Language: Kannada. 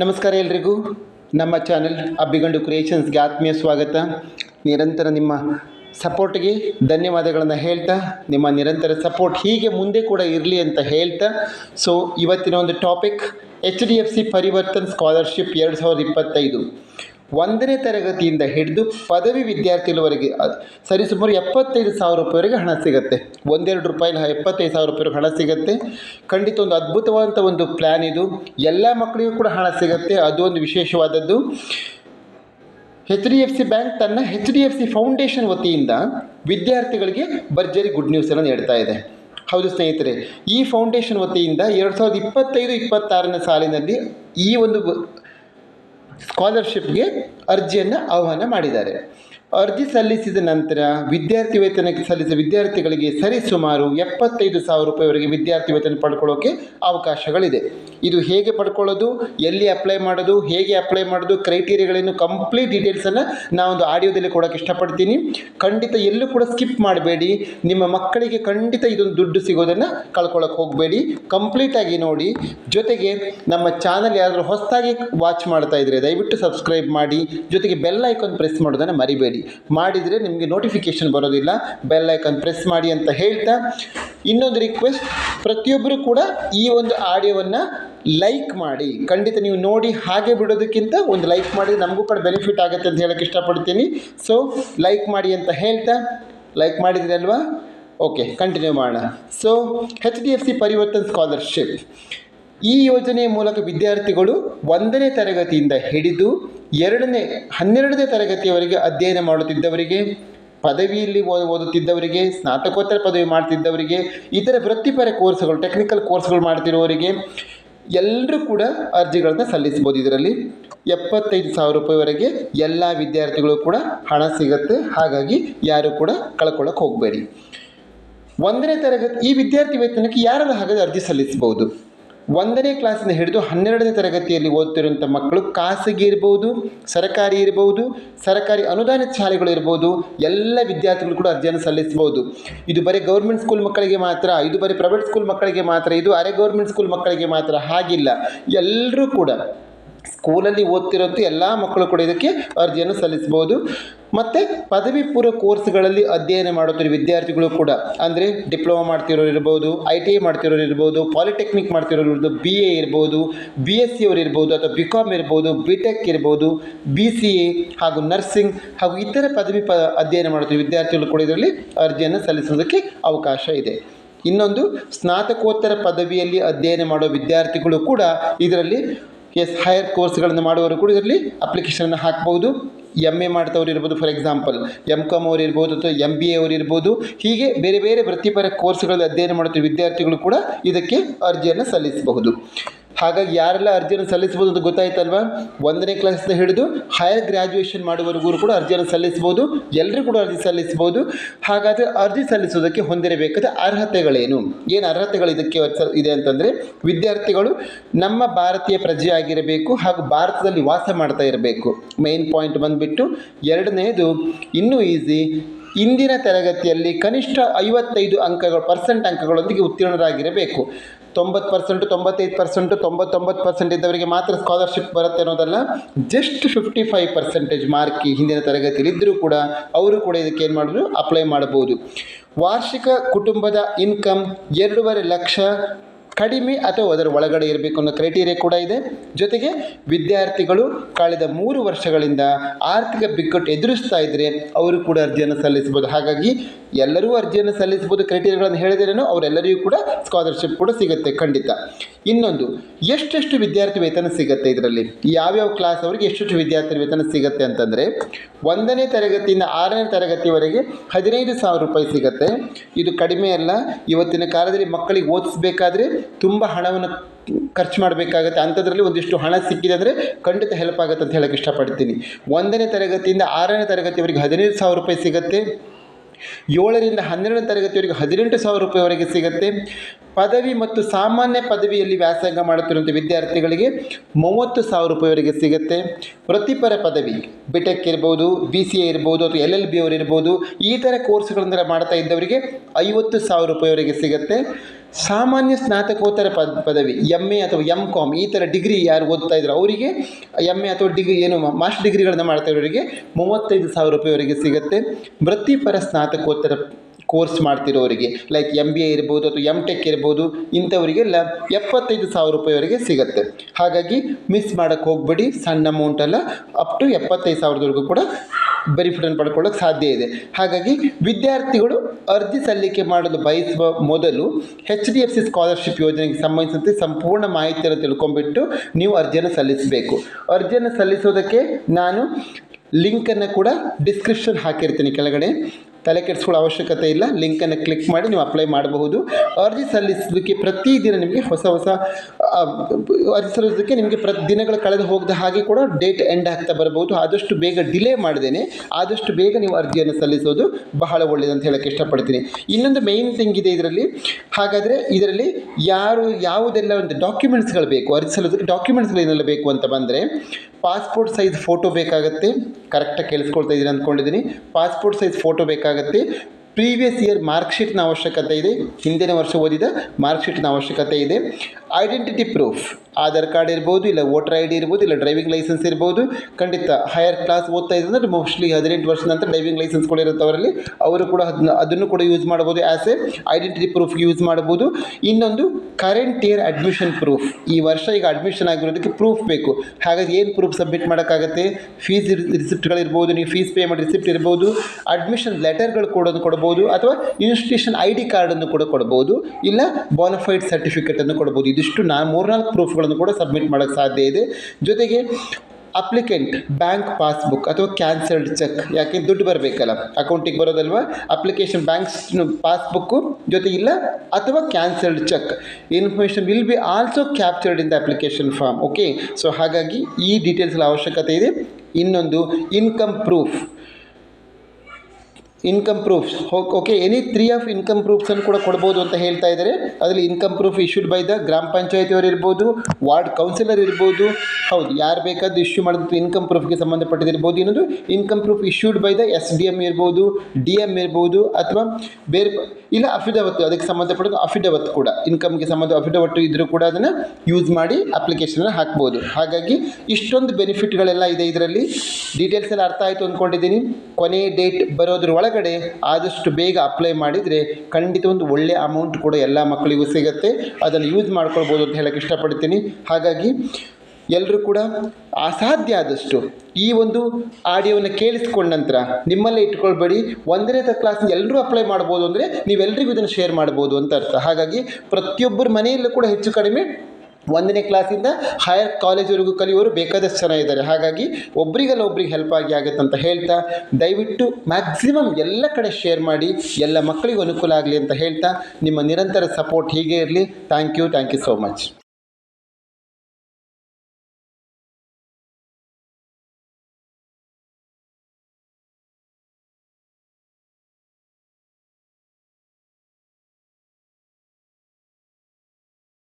ನಮಸ್ಕಾರ ಎಲ್ರಿಗೂ. ನಮ್ಮ ಚಾನೆಲ್ ಅಬ್ಬಿಗಂಡು ಕ್ರಿಯೇಷನ್ಸ್ಗೆ ಆತ್ಮೀಯ ಸ್ವಾಗತ. ನಿರಂತರ ನಿಮ್ಮ ಸಪೋರ್ಟ್ಗೆ ಧನ್ಯವಾದಗಳನ್ನು ಹೇಳ್ತಾ, ನಿಮ್ಮ ನಿರಂತರ ಸಪೋರ್ಟ್ ಹೀಗೆ ಮುಂದೆ ಕೂಡ ಇರಲಿ ಅಂತ ಹೇಳ್ತಾ, ಸೊ ಇವತ್ತಿನ ಒಂದು topic H D F C Parivartan scholarship ಎರಡು ಸಾವಿರದ ಇಪ್ಪತ್ತೈದು. ಒಂದನೇ ತರಗತಿಯಿಂದ ಹಿಡಿದು ಪದವಿ ವಿದ್ಯಾರ್ಥಿಗಳವರೆಗೆ ಸರಿಸುಮಾರು ಎಪ್ಪತ್ತೈದು ಸಾವಿರ ರೂಪಾಯಿವರೆಗೆ ಹಣ ಸಿಗುತ್ತೆ. ಒಂದೆರಡು ರೂಪಾಯಿ ಎಪ್ಪತ್ತೈದು ಸಾವಿರ ರೂಪಾಯಿ ಹಣ ಸಿಗುತ್ತೆ. ಖಂಡಿತ ಒಂದು ಅದ್ಭುತವಾದಂಥ ಒಂದು ಪ್ಲ್ಯಾನ್ ಇದು. ಎಲ್ಲ ಮಕ್ಕಳಿಗೂ ಕೂಡ ಹಣ ಸಿಗುತ್ತೆ. ಅದು ಒಂದು ವಿಶೇಷವಾದದ್ದು. H D F C bank ತನ್ನ H D F C foundation ವತಿಯಿಂದ ವಿದ್ಯಾರ್ಥಿಗಳಿಗೆ ಭರ್ಜರಿ ಗುಡ್ ನ್ಯೂಸನ್ನು ನೀಡ್ತಾ ಇದೆ. ಹೌದು ಸ್ನೇಹಿತರೆ, ಈ ಫೌಂಡೇಶನ್ ವತಿಯಿಂದ ಎರಡು ಸಾವಿರದ ಇಪ್ಪತ್ತೈದು, ಇಪ್ಪತ್ತಾರನೇ ಸಾಲಿನಲ್ಲಿ ಈ ಒಂದು ಸ್ಕಾಲರ್ಶಿಪ್ಗೆ ಅರ್ಜಿಯನ್ನು ಆಹ್ವಾನ ಮಾಡಿದ್ದಾರೆ. ಅರ್ಜಿ ಸಲ್ಲಿಸಿದ ನಂತರ ವಿದ್ಯಾರ್ಥಿ ವೇತನಕ್ಕೆ ಸಲ್ಲಿಸಿದ ವಿದ್ಯಾರ್ಥಿಗಳಿಗೆ ಸರಿಸುಮಾರು ಎಪ್ಪತ್ತೈದು ಸಾವಿರ ರೂಪಾಯಿವರೆಗೆ ವಿದ್ಯಾರ್ಥಿ ವೇತನ ಪಡ್ಕೊಳ್ಳೋಕೆ ಅವಕಾಶಗಳಿದೆ. ಇದು ಹೇಗೆ ಪಡ್ಕೊಳ್ಳೋದು? ಎಲ್ಲಿ ಅಪ್ಲೈ ಮಾಡೋದು? ಹೇಗೆ ಅಪ್ಲೈ ಮಾಡೋದು? ಕ್ರೈಟೀರಿಯಾಗಳೇನು ಕಂಪ್ಲೀಟ್ ಡೀಟೇಲ್ಸನ್ನು ನಾವೊಂದು ಆಡಿಯೋದಲ್ಲಿ ಕೊಡೋಕ್ಕೆ ಇಷ್ಟಪಡ್ತೀನಿ. ಖಂಡಿತ ಎಲ್ಲೂ ಕೂಡ ಸ್ಕಿಪ್ ಮಾಡಬೇಡಿ. ನಿಮ್ಮ ಮಕ್ಕಳಿಗೆ ಖಂಡಿತ ಇದೊಂದು ದುಡ್ಡು ಸಿಗೋದನ್ನು ಕಳ್ಕೊಳ್ಳೋಕೆ ಹೋಗಬೇಡಿ. ಕಂಪ್ಲೀಟಾಗಿ ನೋಡಿ. ಜೊತೆಗೆ ನಮ್ಮ ಚಾನಲ್ ಯಾರಾದರೂ ಹೊಸದಾಗಿ ವಾಚ್ ಮಾಡ್ತಾ ಇದ್ದರೆ ದಯವಿಟ್ಟು ಸಬ್ಸ್ಕ್ರೈಬ್ ಮಾಡಿ. ಜೊತೆಗೆ ಬೆಲ್ ಐಕಾನ್ ಪ್ರೆಸ್ ಮಾಡೋದನ್ನು ಮರಿಬೇಡಿ. ಮಾಡಿದರೆ ನಿಮಗೆ ನೋಟಿಫಿಕೇಷನ್ ಬರೋದಿಲ್ಲ. ಬೆಲ್ ಐಕನ್ ಪ್ರೆಸ್ ಮಾಡಿ ಅಂತ ಹೇಳ್ತಾ, ಇನ್ನೊಂದು ರಿಕ್ವೆಸ್ಟ್ ಪ್ರತಿಯೊಬ್ಬರು ಕೂಡ ಈ ಒಂದು ಆಡಿಯೋವನ್ನು ಲೈಕ್ ಮಾಡಿ. ಖಂಡಿತ ನೀವು ನೋಡಿ ಹಾಗೆ ಬಿಡೋದಕ್ಕಿಂತ ಒಂದು ಲೈಕ್ ಮಾಡಿ ನಮಗೂ ಕೂಡ ಬೆನಿಫಿಟ್ ಆಗುತ್ತೆ ಅಂತ ಹೇಳೋಕ್ಕೆ ಇಷ್ಟಪಡ್ತೀನಿ. ಸೊ ಲೈಕ್ ಮಾಡಿ ಅಂತ ಹೇಳ್ತಾ ಲೈಕ್ ಮಾಡಿದ್ರಿ ಅಲ್ವಾ? ಓಕೆ ಕಂಟಿನ್ಯೂ ಮಾಡೋಣ. So H D F C Parivartan scholarship ಈ ಯೋಜನೆಯ ಮೂಲಕ ವಿದ್ಯಾರ್ಥಿಗಳು ಒಂದನೇ ತರಗತಿಯಿಂದ ಹಿಡಿದು ಎರಡನೇ, ಹನ್ನೆರಡನೇ ತರಗತಿಯವರೆಗೆ ಅಧ್ಯಯನ ಮಾಡುತ್ತಿದ್ದವರಿಗೆ, ಪದವಿಯಲ್ಲಿ ಓದ ಓದುತ್ತಿದ್ದವರಿಗೆ, ಸ್ನಾತಕೋತ್ತರ ಪದವಿ ಮಾಡ್ತಿದ್ದವರಿಗೆ, ಇತರ ವೃತ್ತಿಪರ ಕೋರ್ಸ್ಗಳು ಟೆಕ್ನಿಕಲ್ ಕೋರ್ಸ್ಗಳು ಮಾಡ್ತಿರೋರಿಗೆ ಎಲ್ಲರೂ ಕೂಡ ಅರ್ಜಿಗಳನ್ನು ಸಲ್ಲಿಸ್ಬೋದು ಇದರಲ್ಲಿ ಎಪ್ಪತ್ತೈದು ಸಾವಿರ ರೂಪಾಯಿವರೆಗೆ ಎಲ್ಲ ವಿದ್ಯಾರ್ಥಿಗಳು ಕೂಡ ಹಣ ಸಿಗುತ್ತೆ. ಹಾಗಾಗಿ ಯಾರು ಕೂಡ ಕಳ್ಕೊಳ್ಳೋಕೆ ಹೋಗಬೇಡಿ. ಒಂದನೇ ತರಗತಿ, ಈ ವಿದ್ಯಾರ್ಥಿ ವೇತನಕ್ಕೆ ಯಾರೆಲ್ಲ ಹಾಗಾದ್ರೆ ಅರ್ಜಿ ಸಲ್ಲಿಸಬಹುದು? ಒಂದನೇ ಕ್ಲಾಸಿಂದ ಹಿಡಿದು ಹನ್ನೆರಡನೇ ತರಗತಿಯಲ್ಲಿ ಓದ್ತಿರುವಂಥ ಮಕ್ಕಳು ಖಾಸಗಿ ಇರ್ಬೋದು, ಸರ್ಕಾರಿ ಇರ್ಬೋದು, ಸರ್ಕಾರಿ ಅನುದಾನಿತ ಶಾಲೆಗಳು ಇರ್ಬೋದು, ಎಲ್ಲ ವಿದ್ಯಾರ್ಥಿಗಳು ಕೂಡ ಅರ್ಜಿಯನ್ನು ಸಲ್ಲಿಸಬಹುದು. ಇದು ಬರೀ ಗೌರ್ಮೆಂಟ್ ಸ್ಕೂಲ್ ಮಕ್ಕಳಿಗೆ ಮಾತ್ರ, ಇದು ಬರೀ ಪ್ರೈವೇಟ್ ಸ್ಕೂಲ್ ಮಕ್ಕಳಿಗೆ ಮಾತ್ರ, ಇದು ಅರೆ ಗೌರ್ಮೆಂಟ್ ಸ್ಕೂಲ್ ಮಕ್ಕಳಿಗೆ ಮಾತ್ರ, ಹಾಗಿಲ್ಲ. ಎಲ್ಲರೂ ಕೂಡ ಸ್ಕೂಲಲ್ಲಿ ಓದ್ತಿರೋಂಥ ಎಲ್ಲ ಮಕ್ಕಳು ಕೂಡ ಇದಕ್ಕೆ ಅರ್ಜಿಯನ್ನು ಸಲ್ಲಿಸ್ಬೋದು ಮತ್ತು ಪದವಿ ಪೂರ್ವ ಕೋರ್ಸ್ಗಳಲ್ಲಿ ಅಧ್ಯಯನ ಮಾಡುತ್ತಿರುವ ವಿದ್ಯಾರ್ಥಿಗಳು ಕೂಡ, ಅಂದರೆ ಡಿಪ್ಲೊಮಾ ಮಾಡ್ತಿರೋರು ಇರ್ಬೋದು, ಐ ಟಿ ಐ ಮಾಡ್ತಿರೋರು ಇರ್ಬೋದು, ಪಾಲಿಟೆಕ್ನಿಕ್ ಮಾಡ್ತಿರೋರು ಇರ್ಬೋದು, ಬಿ ಎ ಇರ್ಬೋದು, ಬಿ ಎಸ್ ಸಿ ಅವರು ಇರ್ಬೋದು, ಅಥವಾ ಬಿ ಕಾಮ್ ಇರ್ಬೋದು, ಬಿ ಟೆಕ್ ಇರ್ಬೋದು, ಬಿ ಸಿ ಎ ಹಾಗೂ ನರ್ಸಿಂಗ್ ಹಾಗೂ ಇತರ ಪದವಿ ಪ ಅಧ್ಯಯನ ಮಾಡುತ್ತಿರುವ ವಿದ್ಯಾರ್ಥಿಗಳು ಕೂಡ ಇದರಲ್ಲಿ ಅರ್ಜಿಯನ್ನು ಸಲ್ಲಿಸೋದಕ್ಕೆ ಅವಕಾಶ ಇದೆ. ಇನ್ನೊಂದು, ಸ್ನಾತಕೋತ್ತರ ಪದವಿಯಲ್ಲಿ ಅಧ್ಯಯನ ಮಾಡೋ ವಿದ್ಯಾರ್ಥಿಗಳು ಕೂಡ ಇದರಲ್ಲಿ ಎಸ್ ಹೈಯರ್ ಕೋರ್ಸ್ಗಳನ್ನು ಮಾಡುವವರು ಕೂಡ ಇದರಲ್ಲಿ ಅಪ್ಲಿಕೇಶನ್ ಹಾಕ್ಬೋದು ಎಂ ಎ ಮಾಡ್ತವ್ರು ಇರ್ಬೋದು ಫಾರ್ ಎಕ್ಸಾಂಪಲ್ ಎಂ ಕಾಮ್ ಅವ್ರು ಇರ್ಬೋದು ಅಥವಾ ಎಂ ಬಿ ಎ ಅವ್ರು ಇರ್ಬೋದು. ಹೀಗೆ ಬೇರೆ ಬೇರೆ ವೃತ್ತಿಪರ ಕೋರ್ಸ್ಗಳಲ್ಲಿ ಅಧ್ಯಯನ ಮಾಡುತ್ತಿರುವ ವಿದ್ಯಾರ್ಥಿಗಳು ಕೂಡ ಇದಕ್ಕೆ ಅರ್ಜಿಯನ್ನು ಸಲ್ಲಿಸಬಹುದು. ಹಾಗಾಗಿ ಯಾರೆಲ್ಲ ಅರ್ಜಿಯನ್ನು ಸಲ್ಲಿಸಬಹುದು ಅಂತ ಗೊತ್ತಾಯ್ತಲ್ವಾ? ಒಂದನೇ ಕ್ಲಾಸಿಂದ ಹಿಡಿದು ಹೈಯರ್ ಗ್ರ್ಯಾಜುಯೇಷನ್ ಮಾಡುವವರೆಗೂ ಕೂಡ ಅರ್ಜಿಯನ್ನು ಸಲ್ಲಿಸ್ಬೋದು ಎಲ್ಲರೂ ಕೂಡ ಅರ್ಜಿ ಸಲ್ಲಿಸ್ಬೋದು ಹಾಗಾದರೆ ಅರ್ಜಿ ಸಲ್ಲಿಸೋದಕ್ಕೆ ಹೊಂದಿರಬೇಕಾದ ಅರ್ಹತೆಗಳೇನು? ಏನು ಅರ್ಹತೆಗಳು ಇದಕ್ಕೆ ಇದೆ ಅಂತಂದರೆ, ವಿದ್ಯಾರ್ಥಿಗಳು ನಮ್ಮ ಭಾರತೀಯ ಪ್ರಜೆಯಾಗಿರಬೇಕು ಹಾಗೂ ಭಾರತದಲ್ಲಿ ವಾಸ ಮಾಡ್ತಾ ಇರಬೇಕು. ಮೇನ್ ಪಾಯಿಂಟ್ ಬಂದುಬಿಟ್ಟು ಎರಡನೇದು, ಇನ್ನೂ ಈಸಿ ಇಂದಿನ ತರಗತಿಯಲ್ಲಿ ಕನಿಷ್ಠ ಐವತ್ತೈದು ಅಂಕಗಳು, ಪರ್ಸೆಂಟ್ ಅಂಕಗಳೊಂದಿಗೆ ಉತ್ತೀರ್ಣರಾಗಿರಬೇಕು. ತೊಂಬತ್ತು ಪರ್ಸೆಂಟು, ತೊಂಬತ್ತೈದು ಪರ್ಸೆಂಟು, ತೊಂಬತ್ತೊಂಬತ್ತು ಪರ್ಸೆಂಟ್ ಇದ್ದವರಿಗೆ ಮಾತ್ರ ಸ್ಕಾಲರ್ಶಿಪ್ ಬರುತ್ತೆ ಅನ್ನೋದಲ್ಲ just fifty five percentage mark ಹಿಂದಿನ ತರಗತಿಯಲ್ಲಿ ಇದ್ದರೂ ಕೂಡ ಅವರು ಕೂಡ ಇದಕ್ಕೆ ಏನು ಮಾಡಿದ್ರು ಅಪ್ಲೈ ಮಾಡ್ಬೋದು ವಾರ್ಷಿಕ ಕುಟುಂಬದ ಇನ್ಕಮ್ ಎರಡೂವರೆ ಲಕ್ಷ ಕಡಿಮೆ ಅಥವಾ ಅದರ ಒಳಗಡೆ ಇರಬೇಕು ಅನ್ನೋ ಕ್ರೈಟೀರಿಯಾ ಕೂಡ ಇದೆ. ಜೊತೆಗೆ ವಿದ್ಯಾರ್ಥಿಗಳು ಕಳೆದ ಮೂರು ವರ್ಷಗಳಿಂದ ಆರ್ಥಿಕ ಬಿಕ್ಕಟ್ಟು ಎದುರಿಸ್ತಾ ಇದ್ದರೆ ಅವರು ಕೂಡ ಅರ್ಜಿಯನ್ನು ಸಲ್ಲಿಸಬಹುದು. ಹಾಗಾಗಿ ಎಲ್ಲರೂ ಅರ್ಜಿಯನ್ನು ಸಲ್ಲಿಸಬಹುದು ಕ್ರೈಟೀರಿಯಾಗಳನ್ನು ಹೇಳಿದ್ರೇನೋ ಅವರೆಲ್ಲರಿಗೂ ಕೂಡ ಸ್ಕಾಲರ್ಶಿಪ್ ಕೂಡ ಸಿಗುತ್ತೆ ಖಂಡಿತ. ಇನ್ನೊಂದು, ಎಷ್ಟೆಷ್ಟು ವಿದ್ಯಾರ್ಥಿ ವೇತನ ಸಿಗುತ್ತೆ ಇದರಲ್ಲಿ? ಯಾವ್ಯಾವ ಕ್ಲಾಸ್ ಅವರಿಗೆ ಎಷ್ಟೆಷ್ಟು ವಿದ್ಯಾರ್ಥಿ ವೇತನ ಸಿಗುತ್ತೆ ಅಂತಂದರೆ, ಒಂದನೇ ತರಗತಿಯಿಂದ ಆರನೇ ತರಗತಿವರೆಗೆ ಹದಿನೈದು ಸಾವಿರ ರೂಪಾಯಿ ಸಿಗುತ್ತೆ. ಇದು ಕಡಿಮೆ ಅಲ್ಲ, ಇವತ್ತಿನ ಕಾಲದಲ್ಲಿ ಮಕ್ಕಳಿಗೆ ಓದಿಸ್ಬೇಕಾದ್ರೆ ತುಂಬ ಹಣವನ್ನು ಖರ್ಚು ಮಾಡಬೇಕಾಗತ್ತೆ. ಅಂಥದ್ರಲ್ಲಿ ಒಂದಿಷ್ಟು ಹಣ ಸಿಕ್ಕಿದೆ ಅಂದರೆ ಖಂಡಿತ ಹೆಲ್ಪ್ ಆಗುತ್ತೆ ಅಂತ ಹೇಳಕ್ಕೆ ಇಷ್ಟಪಡ್ತೀನಿ. ಒಂದನೇ ತರಗತಿಯಿಂದ ಆರನೇ ತರಗತಿಯವರಿಗೆ ಹದಿನೈದು ಸಾವಿರ ರೂಪಾಯಿ ಸಿಗುತ್ತೆ. ಏಳರಿಂದ ಹನ್ನೆರಡನೇ ತರಗತಿಯವರಿಗೆ ಹದಿನೆಂಟು ಸಾವಿರ ರೂಪಾಯಿವರೆಗೆ ಸಿಗುತ್ತೆ. ಪದವಿ ಮತ್ತು ಸಾಮಾನ್ಯ ಪದವಿಯಲ್ಲಿ ವ್ಯಾಸಂಗ ಮಾಡುತ್ತಿರುವಂಥ ವಿದ್ಯಾರ್ಥಿಗಳಿಗೆ ಮೂವತ್ತು ಸಾವಿರ ರೂಪಾಯಿವರೆಗೆ ಸಿಗುತ್ತೆ. ವೃತ್ತಿಪರ ಪದವಿ ಬಿಟೆಕ್ ಇರ್ಬೋದು ಬಿ ಸಿ ಎ ಇರ್ಬೋದು, ಅಥವಾ ಎಲ್ ಎಲ್ ಬಿ ಅವರು ಇರ್ಬೋದು, ಈ ಥರ ಕೋರ್ಸ್ಗಳನ್ನೆಲ್ಲ ಮಾಡ್ತಾ ಇದ್ದವರಿಗೆ ಐವತ್ತು ಸಾವಿರ ರೂಪಾಯಿವರೆಗೆ ಸಿಗುತ್ತೆ. ಸಾಮಾನ್ಯ ಸ್ನಾತಕೋತ್ತರ ಪದ, ಪದವಿ ಎಂ ಎ ಅಥವಾ ಎಂ ಕಾಮ್ ಈ ಥರ ಡಿಗ್ರಿ ಯಾರು ಓದ್ತಾ ಇದ್ರು ಅವರಿಗೆ ಎಂ ಎ ಅಥವಾ ಡಿಗ್ರಿ ಏನು ಮಾಸ್ಟರ್ ಡಿಗ್ರಿಗಳನ್ನು ಮಾಡ್ತಾ ಇರೋರಿಗೆ ಮೂವತ್ತೈದು ಸಾವಿರ ರೂಪಾಯಿವರೆಗೆ ಸಿಗುತ್ತೆ. ವೃತ್ತಿಪರ ಸ್ನಾತಕೋತ್ತರ ಕೋರ್ಸ್ ಮಾಡ್ತಿರೋರಿಗೆ ಲೈಕ್ ಎಂ ಬಿ ಎ ಇರ್ಬೋದು ಅಥವಾ ಎಂ ಟೆಕ್ ಇರ್ಬೋದು, ಇಂಥವರಿಗೆಲ್ಲ ಎಪ್ಪತ್ತೈದು ಸಾವಿರ ರೂಪಾಯಿವರೆಗೆ ಸಿಗುತ್ತೆ. ಹಾಗಾಗಿ ಮಿಸ್ ಮಾಡೋಕ್ಕೆ ಹೋಗಬೇಡಿ, ಸಣ್ಣ ಅಮೌಂಟಲ್ಲ ಅಪ್ ಟು ಎಪ್ಪತ್ತೈದು ಸಾವಿರದವರೆಗೂ ಕೂಡ ಬೆನಿಫಿಟನ್ನು ಪಡ್ಕೊಳ್ಳೋಕೆ ಸಾಧ್ಯ ಇದೆ. ಹಾಗಾಗಿ ವಿದ್ಯಾರ್ಥಿಗಳು ಅರ್ಜಿ ಸಲ್ಲಿಕೆ ಮಾಡಲು ಬಯಸುವ ಮೊದಲು H D F C scholarship ಯೋಜನೆಗೆ ಸಂಬಂಧಿಸಿದಂತೆ ಸಂಪೂರ್ಣ ಮಾಹಿತಿಯನ್ನು ತಿಳ್ಕೊಂಬಿಟ್ಟು ನೀವು ಅರ್ಜಿಯನ್ನು ಸಲ್ಲಿಸಬೇಕು. ಅರ್ಜಿಯನ್ನು ಸಲ್ಲಿಸೋದಕ್ಕೆ ನಾನು ಲಿಂಕನ್ನು ಕೂಡ ಡಿಸ್ಕ್ರಿಪ್ಷನ್ ಹಾಕಿರ್ತೀನಿ ಕೆಳಗಡೆ. ತಲೆ ಕೆಡಿಸ್ಕೊಳ್ಳೋ ಅವಶ್ಯಕತೆ ಇಲ್ಲ. ಲಿಂಕನ್ನು ಕ್ಲಿಕ್ ಮಾಡಿ ನೀವು ಅಪ್ಲೈ ಮಾಡಬಹುದು. ಅರ್ಜಿ ಸಲ್ಲಿಸೋದಕ್ಕೆ ಪ್ರತಿದಿನ ನಿಮಗೆ ಹೊಸ ಹೊಸ ಅರ್ಜಿ ಸಲ್ಲಿಸೋದಕ್ಕೆ ನಿಮಗೆ ಪ್ರತಿ ದಿನಗಳು ಕಳೆದು ಹೋಗದ ಹಾಗೆ ಕೂಡ ಡೇಟ್ ಎಂಡ್ ಆಗ್ತಾ ಬರಬಹುದು. ಆದಷ್ಟು ಬೇಗ ಡಿಲೇ ಮಾಡ್ದೇನೆ. ಆದಷ್ಟು ಬೇಗ ನೀವು ಅರ್ಜಿಯನ್ನು ಸಲ್ಲಿಸೋದು ಬಹಳ ಒಳ್ಳೆಯದಂತ ಹೇಳೋಕ್ಕೆ ಇಷ್ಟಪಡ್ತೀನಿ. ಇನ್ನೊಂದು ಮೇನ್ ಥಿಂಗ್ ಇದೆ ಇದರಲ್ಲಿ. ಹಾಗಾದರೆ ಇದರಲ್ಲಿ ಯಾರು, ಯಾವುದೆಲ್ಲ ಒಂದು ಡಾಕ್ಯುಮೆಂಟ್ಸ್ಗಳು ಬೇಕು, ಅರ್ಜಿ ಸಲ್ಲಿಸೋದಕ್ಕೆ ಡಾಕ್ಯುಮೆಂಟ್ಸ್ಗಳು ಏನೆಲ್ಲ ಬೇಕು ಅಂತ ಬಂದರೆ ಪಾಸ್ಪೋರ್ಟ್ ಸೈಜ್ ಫೋಟೋ ಬೇಕಾಗುತ್ತೆ. ಕರೆಕ್ಟಾಗಿ ಕೇಳಿಸ್ಕೊಳ್ತಾ ಇದ್ದೀನಿ ಅಂದ್ಕೊಂಡಿದ್ದೀನಿ. ಪಾಸ್ಪೋರ್ಟ್ ಸೈಜ್ ಫೋಟೋ ಬೇಕಾಗುತ್ತೆ. ಪ್ರೀವಿಯಸ್ ಇಯರ್ ಮಾರ್ಕ್ಶೀಟ್ನ ಅವಶ್ಯಕತೆ ಇದೆ. ಹಿಂದಿನ ವರ್ಷ ಓದಿದ ಮಾರ್ಕ್ಶೀಟ್ನ ಅವಶ್ಯಕತೆ ಇದೆ. ಐಡೆಂಟಿಟಿ ಪ್ರೂಫ್ ಆಧಾರ್ ಕಾರ್ಡ್ ಇರ್ಬೋದು ಇಲ್ಲ ವೋಟರ್ ಐ ಡಿ ಇರ್ಬೋದು ಇಲ್ಲ ಡ್ರೈವಿಂಗ್ ಲೈಸೆನ್ಸ್ ಇರ್ಬೋದು. ಖಂಡಿತ ಹೈಯರ್ ಕ್ಲಾಸ್ ಓದ್ತಾ ಇದ್ದಂದ್ರೆ ಮೋಸ್ಟ್ಲಿ ಹದಿನೆಂಟು ವರ್ಷದ ನಂತರ ಡ್ರೈವಿಂಗ್ ಲೈಸೆನ್ಸ್ಗಳು ಇರುತ್ತೆ ಅವರಲ್ಲಿ. ಅವರು ಕೂಡ ಅದನ್ನ ಅದನ್ನು ಕೂಡ ಯೂಸ್ ಮಾಡ್ಬೋದು ಆ್ಯಸ್ ಎ ಐಡೆಂಟಿಟಿ ಪ್ರೂಫ್ಗೆ ಯೂಸ್ ಮಾಡ್ಬೋದು ಇನ್ನೊಂದು ಕರೆಂಟ್ ಇಯರ್ ಅಡ್ಮಿಷನ್ ಪ್ರೂಫ್ ಈ ವರ್ಷ ಈಗ ಅಡ್ಮಿಷನ್ ಆಗಿರೋದಕ್ಕೆ ಪ್ರೂಫ್ ಬೇಕು. ಹಾಗಾಗಿ ಏನು ಪ್ರೂಫ್ ಸಬ್ಮಿಟ್ ಮಾಡೋಕ್ಕಾಗತ್ತೆ? ಫೀಸ್ ರಿಸಿಪ್ಟ್ಗಳಿರ್ಬೋದು ನೀವು ಫೀಸ್ ಪೇ ಮಾಡಿ ರಿಸಿಪ್ಟ್ ಇರ್ಬೋದು ಅಡ್ಮಿಷನ್ ಲೆಟರ್ಗಳು ಕೂಡ ಕೊಡ್ಬೋದು ಅಥವಾ ಇನ್ಸ್ಟಿಟ್ಯೂಷನ್ ಐ ಡಿ ಕಾರ್ಡನ್ನು ಕೂಡ ಕೊಡ್ಬೋದು ಇಲ್ಲ ಬಾನಫೈಡ್ ಸರ್ಟಿಫಿಕೇಟನ್ನು ಕೊಡ್ಬೋದು ಇದಿಷ್ಟು ನಾ ಮೂರ್ನಾಲ್ಕು ಪ್ರೂಫ್ಗಳನ್ನು ಕೂಡ ಸಬ್ಮಿಟ್ ಮಾಡೋಕ್ಕೆ ಸಾಧ್ಯ ಇದೆ. ಜೊತೆಗೆ ಅಪ್ಲಿಕೆಂಟ್, ಬ್ಯಾಂಕ್ ಪಾಸ್ಬುಕ್ ಅಥವಾ ಕ್ಯಾನ್ಸಲ್ಡ್ ಚೆಕ್, ಯಾಕೆ ದುಡ್ಡು ಬರಬೇಕಲ್ಲ, ಅಕೌಂಟಿಗೆ ಬರೋದಲ್ವಾ? ಅಪ್ಲಿಕೇಶನ್ ಬ್ಯಾಂಕ್ಸ್ ಪಾಸ್ಬುಕ್ಕು ಜೊತೆ ಇಲ್ಲ, ಅಥವಾ cancelled cheque. Information will be also captured in the application form, okay? So ಹಾಗಾಗಿ ಈ ಡೀಟೇಲ್ಸ್ಗಳ ಅವಶ್ಯಕತೆ ಇದೆ. ಇನ್ನೊಂದು, income proof. Income proofs okay any three of income ಪ್ರೂಫ್ಸನ್ನು ಕೂಡ ಕೊಡ್ಬೋದು ಅಂತ ಹೇಳ್ತಾ ಇದ್ದಾರೆ. ಅದರಲ್ಲಿ income proof issued by the ಗ್ರಾಮ ಪಂಚಾಯತಿಯವರು ಇರ್ಬೋದು, ವಾರ್ಡ್ ಕೌನ್ಸಿಲರ್ ಇರ್ಬೋದು, ಹೌದು, ಯಾರು ಬೇಕಾದ್ರೂ ಇಶ್ಯೂ ಮಾಡಿದ್ದು ಇನ್ಕಮ್ ಪ್ರೂಫ್ಗೆ ಸಂಬಂಧಪಟ್ಟಿದ್ದಿರ್ಬೋದು ಇನ್ನೊಂದು income proof issued by the S D M ಇರ್ಬೋದು ಡಿ ಎಂ ಇರ್ಬೋದು, ಅಥವಾ ಬೇರೆ ಇಲ್ಲ ಅಫಿಡವತ್ತು ಅದಕ್ಕೆ ಸಂಬಂಧಪಟ್ಟ ಅಫಿಡವತ್ ಕೂಡ. ಇನ್ಕಮ್ಗೆ ಸಂಬಂಧ ಅಫಿಡವಟ್ ಇದ್ದರೂ ಕೂಡ ಅದನ್ನು ಯೂಸ್ ಮಾಡಿ ಅಪ್ಲಿಕೇಶನ್ ಹಾಕ್ಬೋದು. ಹಾಗಾಗಿ ಇಷ್ಟೊಂದು ಬೆನಿಫಿಟ್ಗಳೆಲ್ಲ ಇದೆ ಇದರಲ್ಲಿ. ಡೀಟೇಲ್ಸ್ ಎಲ್ಲ ಅರ್ಥ ಆಯಿತು ಅಂದ್ಕೊಂಡಿದ್ದೀನಿ ಕೊನೆ ಡೇಟ್ ಬರೋದ್ರ ಒಳಗಡೆ ಆದಷ್ಟು ಬೇಗ ಅಪ್ಲೈ ಮಾಡಿದರೆ ಖಂಡಿತ ಒಂದು ಒಳ್ಳೆಯ ಅಮೌಂಟ್ ಕೂಡ ಎಲ್ಲ ಮಕ್ಕಳಿಗೂ ಸಿಗುತ್ತೆ. ಅದನ್ನು ಯೂಸ್ ಮಾಡ್ಕೊಳ್ಬೋದು ಅಂತ ಹೇಳಕ್ಕೆ ಇಷ್ಟಪಡ್ತೀನಿ. ಹಾಗಾಗಿ ಎಲ್ಲರೂ ಕೂಡ ಅಸಾಧ್ಯ ಆದಷ್ಟು ಈ ಒಂದು ಆಡಿಯೋವನ್ನು ಕೇಳಿಸ್ಕೊಂಡ ನಂತರ ನಿಮ್ಮಲ್ಲೇ ಇಟ್ಕೊಳ್ಬೇಡಿ. ಒಂದನೇ ಕ್ಲಾಸ್ ಎಲ್ಲರೂ ಅಪ್ಲೈ ಮಾಡ್ಬೋದು ಅಂದರೆ ನೀವೆಲ್ಲರಿಗೂ ಇದನ್ನು ಶೇರ್ ಮಾಡ್ಬೋದು ಅಂತ ಅರ್ಥ. ಹಾಗಾಗಿ ಪ್ರತಿಯೊಬ್ಬರ ಮನೆಯಲ್ಲೂ ಕೂಡ ಹೆಚ್ಚು ಕಡಿಮೆ ಒಂದನೇ ಕ್ಲಾಸಿಂದ ಹೈಯರ್ ಕಾಲೇಜ್ವರೆಗೂ ಕಲಿಯೋರು ಬೇಕಾದಷ್ಟು ಜನ ಇದ್ದಾರೆ. ಹಾಗಾಗಿ ಒಬ್ರಿಗೆಲ್ಲ ಒಬ್ರಿಗೆ ಹೆಲ್ಪ್ ಆಗಿ ಆಗುತ್ತೆ ಅಂತ ಹೇಳ್ತಾ, ದಯವಿಟ್ಟು ಮ್ಯಾಕ್ಸಿಮಮ್ ಎಲ್ಲ ಕಡೆ ಶೇರ್ ಮಾಡಿ, ಎಲ್ಲ ಮಕ್ಕಳಿಗೂ ಅನುಕೂಲ ಆಗಲಿ ಅಂತ ಹೇಳ್ತಾ, ನಿಮ್ಮ ನಿರಂತರ ಸಪೋರ್ಟ್ ಹೀಗೆ ಇರಲಿ. Thank you thank you so much